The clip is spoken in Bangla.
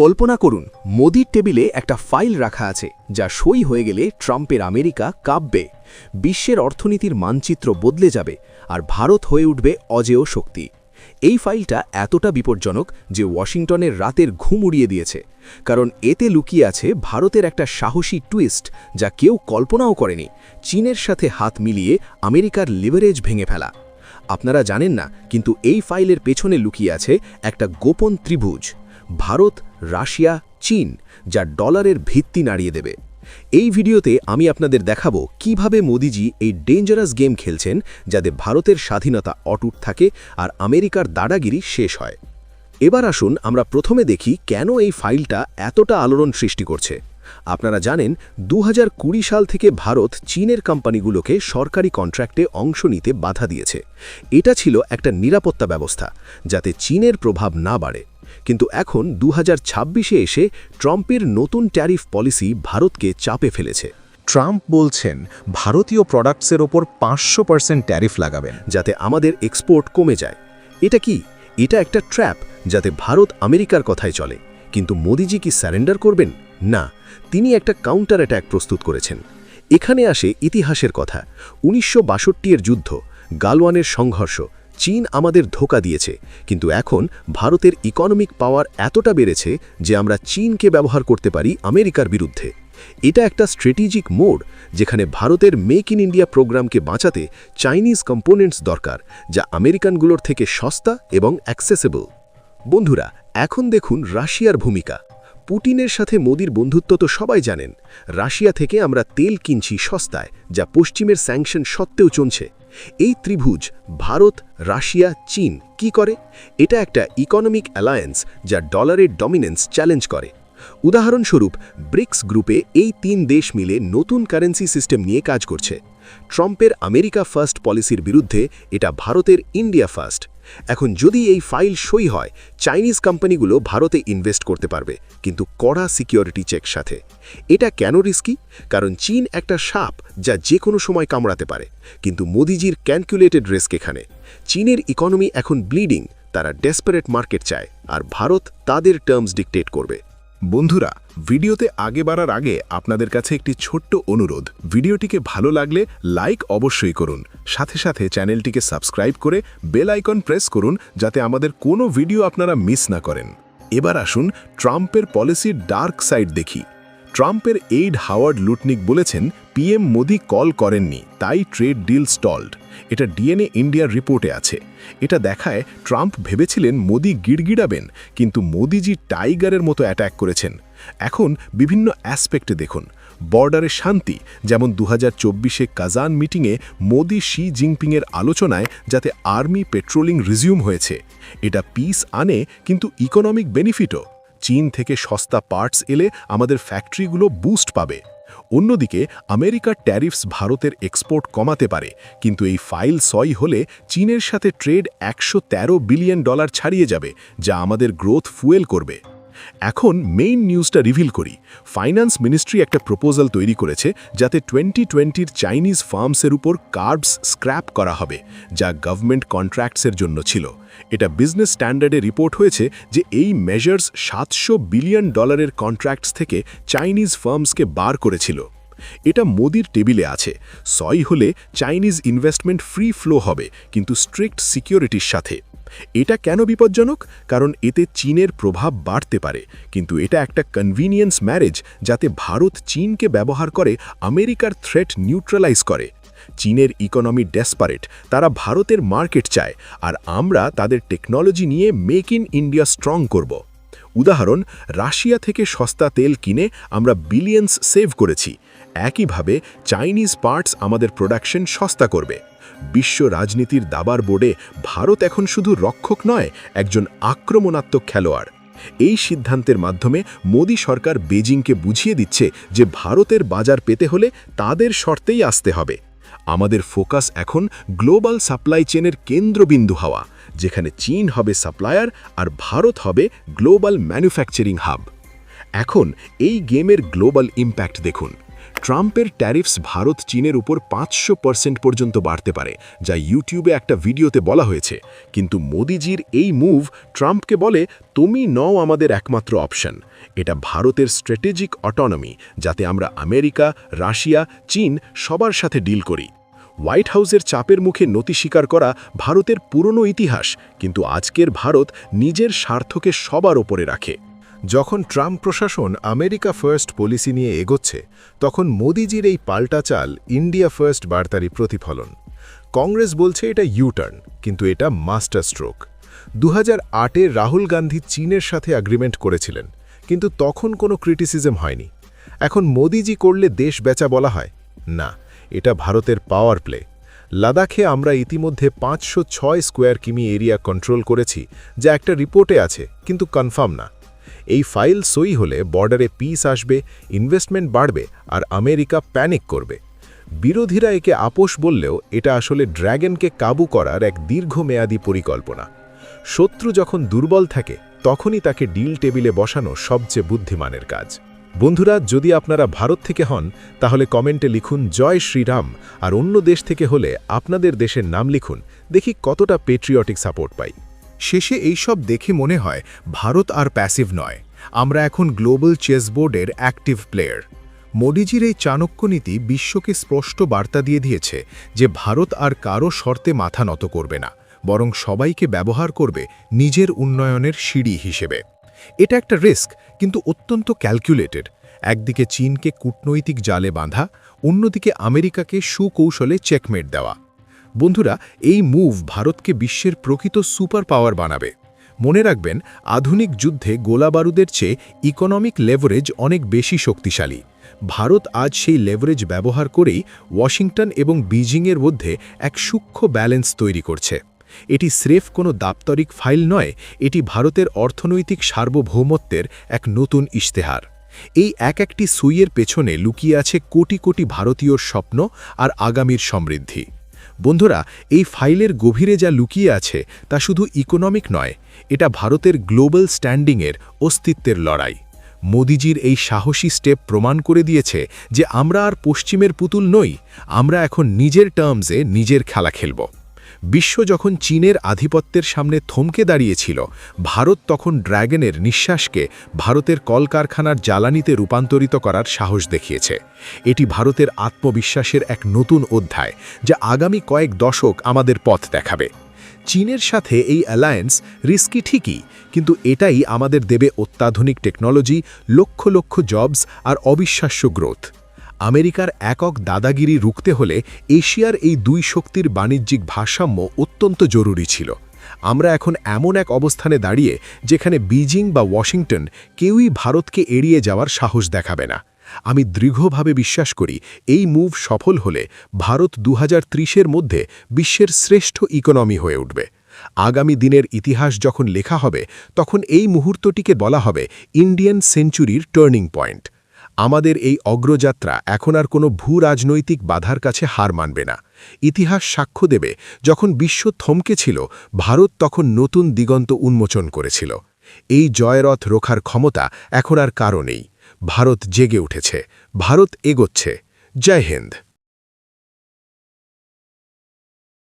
কল্পনা করুন, মোদির টেবিলে একটা ফাইল রাখা আছে, যা সই হয়ে গেলে ট্রাম্পের আমেরিকা কাঁপবে। বিশ্বের অর্থনীতির মানচিত্র বদলে যাবে আর ভারত হয়ে উঠবে অজেয় শক্তি। এই ফাইলটা এতটা বিপজ্জনক যে ওয়াশিংটনের রাতের ঘুম উড়িয়ে দিয়েছে, কারণ এতে লুকিয়ে আছে ভারতের একটা সাহসী টুইস্ট যা কেউ কল্পনাও করেনি, চীনের সাথে হাত মিলিয়ে আমেরিকার লিভারেজ ভেঙে ফেলা। আপনারা জানেন না, কিন্তু এই ফাইলের পেছনে লুকিয়ে আছে একটা গোপন ত্রিভুজ। ভারত, রাশিয়া, চীন, যা ডলারের ভিত্তি নাড়িয়ে দেবে। এই ভিডিওতে আমি আপনাদের দেখাবো কীভাবে মোদিজি এই ডেঞ্জারাস গেম খেলছেন, যাতে ভারতের স্বাধীনতা অটুট থাকে আর আমেরিকার দাদাগিরি শেষ হয়। এবার আসুন আমরা প্রথমে দেখি কেন এই ফাইলটা এতটা আলোড়ন সৃষ্টি করছে। আপনারা জানেন দু হাজার কুড়ি সাল থেকে ভারত চীনের কোম্পানিগুলোকে সরকারি কন্ট্রাক্টে অংশ নিতে বাধা দিয়েছে। এটা ছিল একটা নিরাপত্তা ব্যবস্থা যাতে চীনের প্রভাব না বাড়ে। কিন্তু এখন দু হাজার এসে ট্রাম্পের নতুন ট্যারিফ পলিসি ভারতকে চাপে ফেলেছে। ট্রাম্প বলছেন ভারতীয় প্রোডাক্টসের ওপর পাঁচশো পার্সেন্ট ট্যারিফ লাগাবেন। যাতে আমাদের এক্সপোর্ট কমে যায়। এটা কি? এটা একটা ট্র্যাপ যাতে ভারত আমেরিকার কথায় চলে। কিন্তু মোদিজি কি স্যারেন্ডার করবেন? না, তিনি একটা কাউন্টার অ্যাট্যাক প্রস্তুত করেছেন। এখানে আসে ইতিহাসের কথা। উনিশশো বাষট্টি এর যুদ্ধ, গালওয়ানের সংঘর্ষ, চীন আমাদের ধোকা দিয়েছে, কিন্তু এখন ভারতের ইকোনমিক পাওয়ার এতটা বেড়েছে যে আমরা চীনকে ব্যবহার করতে পারি আমেরিকার বিরুদ্ধে। এটা একটা স্ট্র্যাটেজিক মোড যেখানে ভারতের মেক ইন ইন্ডিয়া প্রোগ্রামকে বাঁচাতে চাইনিজ কম্পোনেন্টস দরকার, যা আমেরিকানগুলোর থেকে সস্তা এবং অ্যাক্সেসেবল বন্ধুরা, এখন দেখুন রাশিয়ার ভূমিকা। পুটিনের সাথে মোদির বন্ধুত্ব তো সবাই জানেন। রাশিয়া থেকে আমরা তেল কিনছি সস্তায়, যা পশ্চিমের স্যাংশন সত্ত্বেও চলছে। এই ত্রিভুজ, ভারত, রাশিয়া, চীন, কি করে? এটা একটা ইকোনমিক অ্যালায়েন্স যা ডলারের ডমিনেন্স চ্যালেঞ্জ করে। উদাহরণস্বরূপ, ব্রিক্স গ্রুপে এই তিন দেশ মিলে নতুন কারেন্সি সিস্টেম নিয়ে কাজ করছে। ট্রাম্পের আমেরিকা ফার্স্ট পলিসির বিরুদ্ধে এটা ভারতের ইন্ডিয়া ফার্স্ট এখন যদি এই ফাইল সই হয়, চাইনিজ কোম্পানিগুলো ভারতে ইনভেস্ট করতে পারবে, কিন্তু কড়া সিকিউরিটি চেক সাথে। এটা কেন রিস্কি? কারণ চীন একটা সাপ যা যে কোনো সময় কামড়াতে পারে, কিন্তু মোদিজির ক্যালকুলেটেড রিস্ক এখানে। চীনের ইকোনমি এখন ব্লিডিং, তারা ডেসপারেট মার্কেট চায়, আর ভারত তাদের টার্মস ডিকটেট করবে। বন্ধুরা, ভিডিওতে আগে বাড়ার আগে আপনাদের কাছে একটি ছোট্ট অনুরোধ। ভিডিওটিকে ভালো লাগলে লাইক অবশ্যই করুন। সাথে সাথে চ্যানেলটিকে সাবস্ক্রাইব করে বেল আইকন প্রেস করুন যাতে আমাদের কোনো ভিডিও আপনারা মিস না করেন। এবার আসুন ট্রাম্পের পলিসির ডার্ক সাইড দেখি। ট্রাম্পের এইড হাওয়ার্ড লুটনিক বলেছেন, পিএম মোদি কল করেননি, তাই ট্রেড ডিল স্টলড। এটা ডিএনএ ইন্ডিয়ার রিপোর্টে আছে। এটা দেখায় ট্রাম্প ভেবেছিলেন মোদি গিড়গিড়াবেন, কিন্তু মোদিজি টাইগারের মতো অ্যাট্যাক করেছেন। এখন বিভিন্ন অ্যাসপেক্টে দেখুন, বর্ডারে শান্তি, যেমন দু হাজার চব্বিশে কাজান মিটিংয়ে মোদি শি জিনপিংয়ের আলোচনায় যাতে আর্মি পেট্রোলিং রিজিউম হয়েছে। এটা পিস আনে, কিন্তু ইকোনমিক বেনিফিটও। চীন থেকে সস্তা পার্টস এলে আমাদের ফ্যাক্টরিগুলো বুস্ট পাবে। অন্যদিকে, আমেরিকার ট্যারিফস ভারতের এক্সপোর্ট কমাতে পারে, কিন্তু এই ফাইল সই হলে চীনের সাথে ট্রেড একশো তেরো বিলিয়ন ডলার ছাড়িয়ে যাবে, যা আমাদের গ্রোথ ফুয়েল করবে। এখন মেইন নিউজটা রিভিল করি। ফাইন্যান্স মিনিস্ট্রি একটা প্রপোজাল তৈরি করেছে যাতে টোয়েন্টি টোয়েন্টির চাইনিজ ফার্মসের উপর কার্বস স্ক্র্যাপ করা হবে, যা গভর্নমেন্ট কন্ট্রাক্টসের জন্য ছিল। এটা বিজনেস স্ট্যান্ডার্ডে রিপোর্ট হয়েছে যে এই মেজার্স সাতশো বিলিয়ন ডলারের কন্ট্রাক্টস থেকে চাইনিজ ফার্মসকে বার করেছিল। এটা মোদির টেবিলে আছে। সই হলে চাইনিজ ইনভেস্টমেন্ট ফ্রি ফ্লো হবে, কিন্তু স্ট্রিক্ট সিকিউরিটির সাথে। এটা কেন বিপজ্জনক? কারণ এতে চীনের প্রভাব বাড়তে পারে। কিন্তু এটা একটা কনভিনিয়েন্স ম্যারেজ যাতে ভারত চীনকে ব্যবহার করে, আমেরিকার থ্রেট নিউট্রালাইজ করে। চীনের ইকোনমি ডেসপারেট তারা ভারতের মার্কেট চায়, আর আমরা তাদের টেকনোলজি নিয়ে মেক ইন ইন্ডিয়া স্ট্রং করব। উদাহরণ, রাশিয়া থেকে সস্তা তেল কিনে আমরা বিলিয়ন্স সেভ করেছি। একইভাবে চাইনিজ পার্টস আমাদের প্রোডাকশন সস্তা করবে। বিশ্ব রাজনীতির দাবার বোর্ডে ভারত এখন শুধু রক্ষক নয়, একজন আক্রমণাত্মক খেলোয়াড়। এই সিদ্ধান্তের মাধ্যমে মোদী সরকার বেজিংকে বুঝিয়ে দিচ্ছে যে ভারতের বাজার পেতে হলে তাদের শর্তেই আসতে হবে। আমাদের ফোকাস এখন গ্লোবাল সাপ্লাই চেনের কেন্দ্রবিন্দু হওয়া, যেখানে চীন হবে সাপ্লায়ার আর ভারত হবে গ্লোবাল ম্যানুফ্যাকচারিং হাব। এখন এই গেমের গ্লোবাল ইম্প্যাক্ট দেখুন। ট্রাম্পের ট্যারিফস ভারত চীনের উপর পাঁচশো পার্সেন্ট পর্যন্ত বাড়তে পারে, যা ইউটিউবে একটা ভিডিওতে বলা হয়েছে। কিন্তু মোদিজির এই মুভ ট্রাম্পকে বলে, তুমি নও আমাদের একমাত্র অপশন এটা ভারতের স্ট্র্যাটেজিক অটোনমি যাতে আমরা আমেরিকা, রাশিয়া, চীন সবার সাথে ডিল করি। হোয়াইট হাউসের চাপের মুখে নতি স্বীকার করা ভারতের পুরনো ইতিহাস, কিন্তু আজকের ভারত নিজের স্বার্থকে সবার ওপরে রাখে। যখন ট্রাম্প প্রশাসন আমেরিকা ফার্স্ট পলিসি নিয়ে এগোচ্ছে, তখন মোদিজির এই পাল্টা চাল ইন্ডিয়া ফার্স্ট বার্তারই প্রতিফলন। কংগ্রেস বলছে এটা ইউটার্ন, কিন্তু এটা মাস্টার স্ট্রোক। দু হাজার রাহুল গান্ধী চীনের সাথে অ্যাগ্রিমেন্ট করেছিলেন, কিন্তু তখন কোনো ক্রিটিসিজম হয়নি। এখন মোদিজি করলে দেশ বেচা বলা হয়? না, এটা ভারতের পাওয়ার প্লে লাদাখে আমরা ইতিমধ্যে পাঁচশো ছয় স্কোয়ার কিমি এরিয়া কন্ট্রোল করেছি, যা একটা রিপোর্টে আছে, কিন্তু কনফার্ম না। এই ফাইল সই হলে বর্ডারে পিস আসবে, ইনভেস্টমেন্ট বাড়বে আর আমেরিকা প্যানিক করবে। বিরোধীরা একে আপোষ বললেও এটা আসলে ড্র্যাগনকে কাবু করার এক দীর্ঘমেয়াদী পরিকল্পনা। শত্রু যখন দুর্বল থাকে, তখনই তাকে ডিল টেবিলে বসানো সবচেয়ে বুদ্ধিমানের কাজ। বন্ধুরা, যদি আপনারা ভারত থেকে হন, তাহলে কমেন্টে লিখুন, জয় শ্রীরাম। আর অন্য দেশ থেকে হলে আপনাদের দেশের নাম লিখুন, দেখি কতটা পেট্রিয়টিক সাপোর্ট পাই। শেষে এইসব দেখে মনে হয় ভারত আর প্যাসিভ নয়। আমরা এখন গ্লোবাল চেসবোর্ডের অ্যাক্টিভ প্লেয়ার মোদিজির এই চাণক্য নীতি বিশ্বকে স্পষ্ট বার্তা দিয়ে দিয়েছে যে ভারত আর কারও শর্তে মাথা নত করবে না, বরং সবাইকে ব্যবহার করবে নিজের উন্নয়নের সিঁড়ি হিসেবে। এটা একটা রিস্ক কিন্তু অত্যন্ত ক্যালকুলেটেড একদিকে চীনকে কূটনৈতিক জালে বাঁধা, অন্যদিকে আমেরিকাকে সুকৌশলে চেকমেট দেওয়া। বন্ধুরা, এই মুভ ভারতকে বিশ্বের প্রকৃত সুপার পাওয়ার বানাবে। মনে রাখবেন, আধুনিক যুদ্ধে গোলাবারুদের চেয়ে ইকোনমিক লেভারেজ অনেক বেশি শক্তিশালী। ভারত আজ সেই লেভারেজ ব্যবহার করেই ওয়াশিংটন এবং বিজিংয়ের মধ্যে এক সূক্ষ্ম ব্যালেন্স তৈরি করছে। এটি স্রেফ কোনো দাপ্তরিক ফাইল নয়, এটি ভারতের অর্থনৈতিক সার্বভৌমত্বের এক নতুন ইশতেহার। এই এক একটি সুইয়ের পেছনে লুকিয়ে আছে কোটি কোটি ভারতীয় স্বপ্ন আর আগামীর সমৃদ্ধি। বন্ধুরা, এই ফাইলের গভীরে যা লুকিয়ে আছে তা শুধু ইকোনমিক নয়, এটা ভারতের গ্লোবাল স্ট্যান্ডিংয়ের অস্তিত্বের লড়াই। মোদিজির এই সাহসী স্টেপ প্রমাণ করে দিয়েছে যে আমরা আর পশ্চিমের পুতুল নই, আমরা এখন নিজের টার্মসে নিজের খেলা খেলব। বিশ্ব যখন চীনের আধিপত্যের সামনে থমকে দাঁড়িয়েছিল, ভারত তখন ড্র্যাগনের নিঃশ্বাসকে ভারতের কলকারখানার জ্বালানিতে রূপান্তরিত করার সাহস দেখিয়েছে। এটি ভারতের আত্মবিশ্বাসের এক নতুন অধ্যায়, যা আগামী কয়েক দশক আমাদের পথ দেখাবে। চীনের সাথে এই অ্যালায়েন্স রিস্কি ঠিকই, কিন্তু এটাই আমাদের দেবে অত্যাধুনিক টেকনোলজি, লক্ষ লক্ষ জবস আর অবিশ্বাস্য গ্রোথ। আমেরিকার একক দাদাগিরি রুখতে হলে এশিয়ার এই দুই শক্তির বাণিজ্যিক ভারসাম্য অত্যন্ত জরুরি ছিল। আমরা এখন এমন এক অবস্থানে দাঁড়িয়ে যেখানে বিজিং বা ওয়াশিংটন কেউই ভারতকে এড়িয়ে যাওয়ার সাহস দেখাবে না। আমি দৃঢ়ভাবে বিশ্বাস করি এই মুভ সফল হলে ভারত দু হাজার মধ্যে বিশ্বের শ্রেষ্ঠ ইকোনমি হয়ে উঠবে। আগামী দিনের ইতিহাস যখন লেখা হবে, তখন এই মুহূর্তটিকে বলা হবে ইন্ডিয়ান সেঞ্চুরির টার্নিং পয়েন্ট আমাদের এই অগ্রযাত্রা এখন আর কোনো ভূ রাজনৈতিক বাধার কাছে হার মানবে না। ইতিহাস সাক্ষ্য দেবে, যখন বিশ্ব থমকে ছিল, ভারত তখন নতুন দিগন্ত উন্মোচন করেছিল। এই জয়রথ রোখার ক্ষমতা এখন আর কারণেই ভারত জেগে উঠেছে, ভারত এগোচ্ছে। জয় হিন্দ।